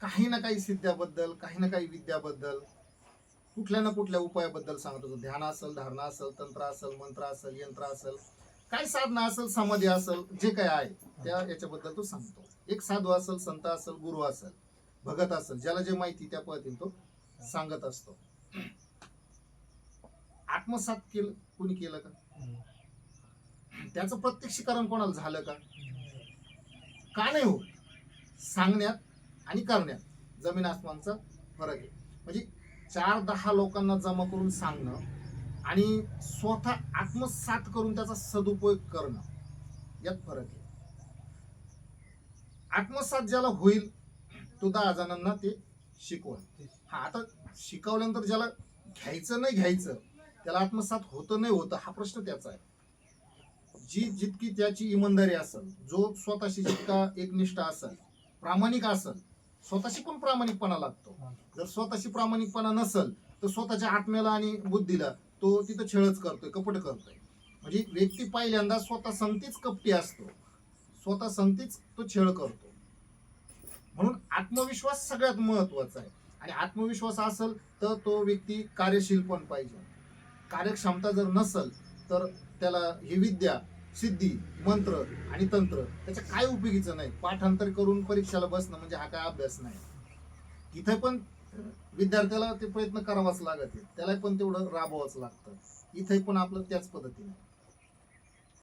काही ना काही सिद्ध्याबद्दल काही ना काही विद्याबद्दल कुठल्या ना कुठल्या उपायाबद्दल सांगत होतो. ध्यान असेल धारणा असेल तंत्र असेल मंत्र असेल यंत्र असेल काय साधना असेल समाधी असेल जे काय आहे त्या याच्याबद्दल तो सांगतो. एक साधू असेल संत असेल गुरु असेल भगत असेल ज्याला जे माहिती त्या पद्धतीने तो सांगत असतो. आत्मसात केलं कोणी केलं का? त्याचं प्रत्यक्षीकरण कोणाला झालं का? का नाही हो सांगण्यात आणि करण्यात जमीन आसमानचा फरक आहे. म्हणजे चार दहा लोकांना जमा करून सांगणं आणि स्वतः आत्मसात करून त्याचा सदुपयोग करणं यात फरक आहे. आत्मसात ज्याला होईल तो दहा जणांना ते शिकवण हा आता शिकवल्यानंतर ज्याला घ्यायचं नाही घ्यायचं त्याला आत्मसात होतं नाही होतं हा प्रश्न त्याचा आहे. जी जितकी त्याची इमानदारी असेल जो स्वतःशी जितका एकनिष्ठ असेल प्रामाणिक असेल स्वतःशी पण प्रामाणिकपणा लागतो. जर स्वतःशी प्रामाणिकपणा नसेल तर स्वतःच्या आत्म्याला आणि बुद्धीला तो तिथं छळच करतोय कपट करतोय. म्हणजे व्यक्ती पहिल्यांदा स्वतः संगतीच कपटी असतो. स्वतः संगतीच तो छळ करतो. म्हणून आत्मविश्वास सगळ्यात महत्त्वाचा आहे. आणि आत्मविश्वास असेल तर तो व्यक्ती कार्यशील पण पाहिजे. कार्यक्षमता जर नसेल तर त्याला ही विद्या सिद्धी मंत्र आणि तंत्र त्याच्या काय उपयोगीचं नाही. पाठांतर करून परीक्षेला बसणं म्हणजे हा काय अभ्यास नाही. इथे पण विद्यार्थ्याला ते प्रयत्न करावाच लागत आहे त्याला पण तेवढं राबवावंच लागतं. इथे पण आपलं त्याच पद्धतीने.